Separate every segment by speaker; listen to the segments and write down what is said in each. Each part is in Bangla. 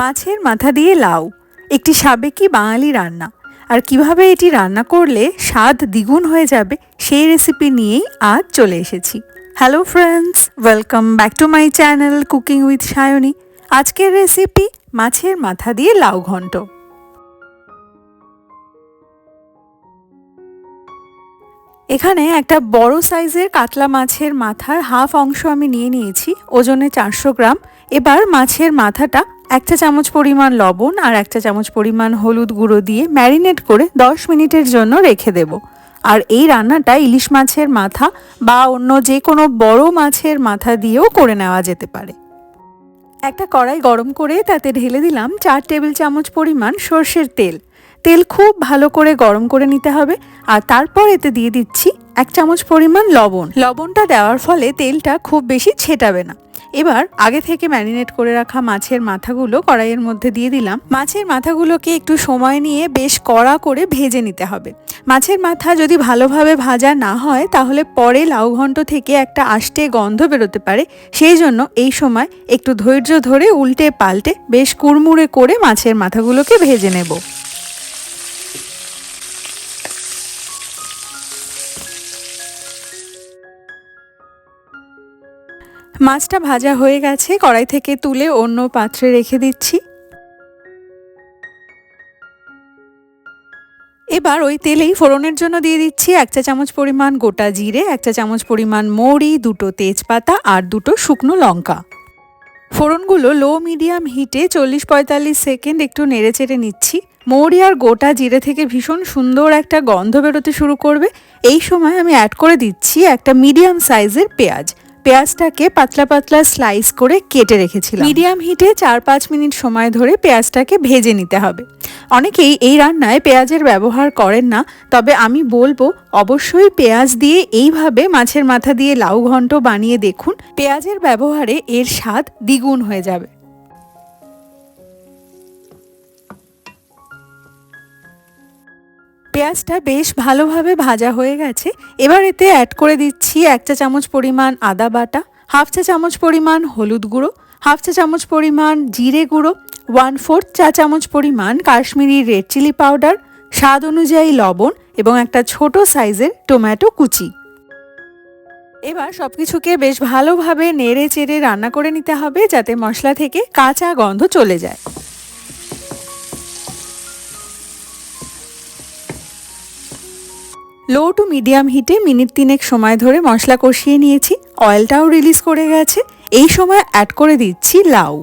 Speaker 1: মাছের মাথা দিয়ে লাউ, একটি সাবেকি বাঙালি রান্না। আর কীভাবে এটি রান্না করলে স্বাদ দ্বিগুণ হয়ে যাবে, সেই রেসিপি নিয়েই আজ চলে এসেছি। Hello friends welcome back to my channel cooking with Sayani আজকের রেসিপি মাছের মাথা দিয়ে লাউ ঘন্ট। এখানে একটা বড় সাইজের কাতলা মাছের মাথার হাফ অংশ আমি নিয়ে নিয়েছি, ওজনে চারশো গ্রাম। এবার মাছের মাথাটা এক চা চামচ পরিমাণ লবণ আর এক চা চামচ পরিমাণ হলুদ গুঁড়ো দিয়ে ম্যারিনেট করে দশ মিনিটের জন্য রেখে দেব। আর এই রান্নাটা ইলিশ মাছের মাথা বা অন্য যে কোনো বড় মাছের মাথা দিয়েও করে নেওয়া যেতে পারে। একটা কড়াই গরম করে তাতে ঢেলে দিলাম চার টেবিল চামচ পরিমাণ সর্ষের তেল। তেল খুব ভালো করে গরম করে নিতে হবে আর তারপর এতে দিয়ে দিচ্ছি এক চামচ পরিমাণ লবণ। লবণটা দেওয়ার ফলে তেলটা খুব বেশি ছেটাবে না। এবার আগে থেকে ম্যারিনেট করে রাখা মাছের মাথাগুলো কড়াইয়ের মধ্যে দিয়ে দিলাম। মাছের মাথাগুলোকে একটু সময় নিয়ে বেশ কড়া করে ভেজে নিতে হবে। মাছের মাথা যদি ভালোভাবে ভাজা না হয়, তাহলে পরে লাউ ঘন্ট থেকে একটা আষ্টে গন্ধ বেরোতে পারে। সেই জন্য এই সময় একটু ধৈর্য ধরে উল্টে পাল্টে বেশ কুড়মুড়ে করে মাছের মাথাগুলোকে ভেজে নেব। মাছটা ভাজা হয়ে গেছে, কড়াই থেকে তুলে অন্য পাত্রে রেখে দিচ্ছি। এবার ওই তেলেই ফোড়নের জন্য দিয়ে দিচ্ছি এক চা চামচ পরিমাণ গোটা জিরে, এক চা চামচ পরিমাণ মৌরি, দুটো তেজপাতা আর দুটো শুকনো লঙ্কা। ফোড়নগুলো লো মিডিয়াম হিটে চল্লিশ পঁয়তাল্লিশ সেকেন্ড একটু নেড়ে চেড়ে নিচ্ছি। মৌরি আর গোটা জিরে থেকে ভীষণ সুন্দর একটা গন্ধ বেরোতে শুরু করবে। এই সময় আমি অ্যাড করে দিচ্ছি একটা মিডিয়াম সাইজের পেঁয়াজ। পেঁয়াজটাকে পাতলা পাতলা স্লাইস করে কেটে রেখেছিলাম। মিডিয়াম হিটে চার পাঁচ মিনিট সময় ধরে পেঁয়াজটাকে ভেজে নিতে হবে। অনেকেই এই রান্নায় পেঁয়াজের ব্যবহার করেন না, তবে আমি বলব, অবশ্যই পেঁয়াজ দিয়ে এইভাবে মাছের মাথা দিয়ে লাউ ঘন্ট বানিয়ে দেখুন, পেঁয়াজের ব্যবহারে এর স্বাদ দ্বিগুণ হয়ে যাবে। পেঁয়াজটা বেশ ভালোভাবে ভাজা হয়ে গেছে। এবার এতে অ্যাড করে দিচ্ছি এক চা চামচ পরিমাণ আদা বাটা, হাফ চা চামচ পরিমাণ হলুদ গুঁড়ো, হাফ চা চামচ পরিমাণ জিরে গুঁড়ো ওয়ান ফোর্থ চা চামচ পরিমাণ কাশ্মীরি রেড চিলি পাউডার স্বাদ অনুযায়ী লবণ এবং একটা ছোট সাইজের টমেটো কুচি। এবার সব কিছুকে বেশ ভালোভাবে নেড়ে চেড়ে রান্না করে নিতে হবে যাতে মশলা থেকে কাঁচা গন্ধ চলে যায়। লো টু মিডিয়াম হিটে মিনিট তিনেক সময় ধরে মশলা কষিয়ে নিয়েছি, অয়েলটাও রিলিজ করে গেছে। এই সময় অ্যাড করে দিচ্ছি লাউ।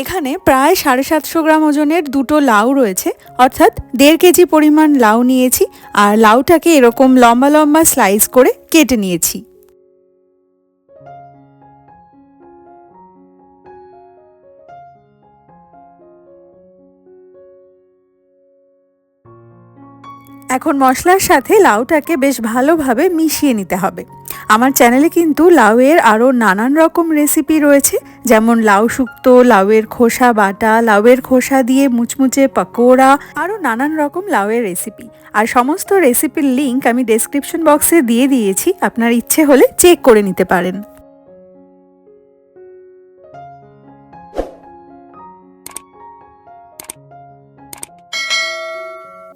Speaker 1: এখানে প্রায় সাড়ে সাতশো গ্রাম ওজনের দুটো লাউ রয়েছে, অর্থাৎ দেড় কেজি পরিমাণ লাউ নিয়েছি, আর লাউটাকে এরকম লম্বা লম্বা স্লাইস করে কেটে নিয়েছি। এখন মশলার সাথে লাউটাকে বেশ ভালোভাবে মিশিয়ে নিতে হবে। আমার চ্যানেলে কিন্তু লাউয়ের আরও নানান রকম রেসিপি রয়েছে, যেমন লাউ শুক্তো, লাউয়ের খোসা বাটা, লাউয়ের খোসা দিয়ে মুচমুচে পকোড়া, আরও নানান রকম লাউয়ের রেসিপি। আর সমস্ত রেসিপির লিঙ্ক আমি ডেসক্রিপশন বক্সে দিয়ে দিয়েছি, আপনার ইচ্ছে হলে চেক করে নিতে পারেন।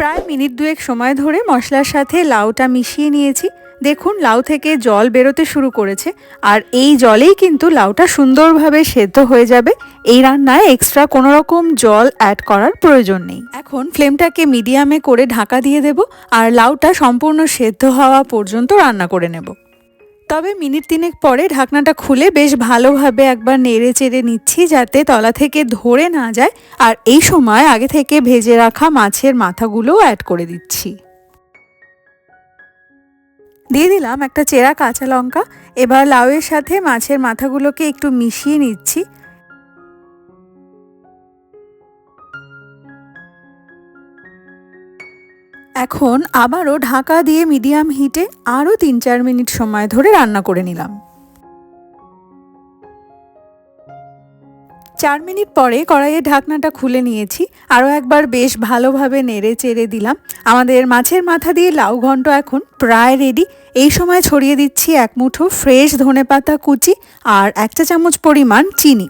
Speaker 1: প্রায় মিনিট দুয়েক সময় ধরে মশলার সাথে লাউটা মিশিয়ে নিয়েছি। দেখুন, লাউ থেকে জল বেরোতে শুরু করেছে, আর এই জলেই কিন্তু লাউটা সুন্দরভাবে সেদ্ধ হয়ে যাবে। এই রান্নায় এক্সট্রা কোনো রকম জল অ্যাড করার প্রয়োজন নেই। এখন ফ্লেমটাকে মিডিয়ামে করে ঢাকা দিয়ে দেব, আর লাউটা সম্পূর্ণ সেদ্ধ হওয়া পর্যন্ত রান্না করে নেব। তবে মিনিট তিনেক পরে ঢাকনাটা খুলে বেশ ভালোভাবে একবার নেড়ে চেড়ে নিচ্ছি যাতে তলা থেকে ধরে না যায়। আর এই সময় আগে থেকে ভেজে রাখা মাছের মাথাগুলোও অ্যাড করে দিচ্ছি। দিয়ে দিলাম একটা চেরা কাঁচা লঙ্কা। এবার লাউয়ের সাথে মাছের মাথাগুলোকে একটু মিশিয়ে নিচ্ছি। এখন আবারও ঢাকা দিয়ে মিডিয়াম হিটে আরও তিন চার মিনিট সময় ধরে রান্না করে নিলাম। চার মিনিট পরে কড়াইয়ের ঢাকনাটা খুলে নিয়েছি, আরও একবার বেশ ভালোভাবে নেড়ে চেড়ে দিলাম। আমাদের মাছের মাথা দিয়ে লাউ ঘন্ট এখন প্রায় রেডি এই সময় ছড়িয়ে দিচ্ছি এক মুঠো ফ্রেশ ধনে পাতা কুচি আর একটা চামচ পরিমাণ চিনি।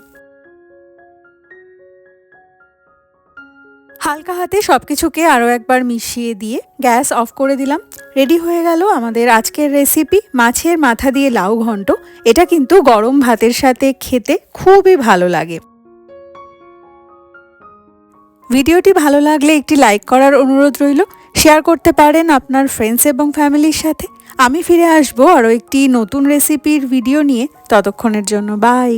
Speaker 1: হালকা হাতে সব কিছুকে আরও একবার মিশিয়ে দিয়ে গ্যাস অফ করে দিলাম। রেডি হয়ে গেল আমাদের আজকের রেসিপি মাছের মাথা দিয়ে লাউ ঘন্ট। এটা কিন্তু গরম ভাতের সাথে খেতে খুবই ভালো লাগে। ভিডিওটি ভালো লাগলে একটি লাইক করার অনুরোধ রইল। শেয়ার করতে পারেন আপনার ফ্রেন্ডস এবং ফ্যামিলির সাথে। আমি ফিরে আসব আরও একটি নতুন রেসিপির ভিডিও নিয়ে। ততক্ষণের জন্য বাই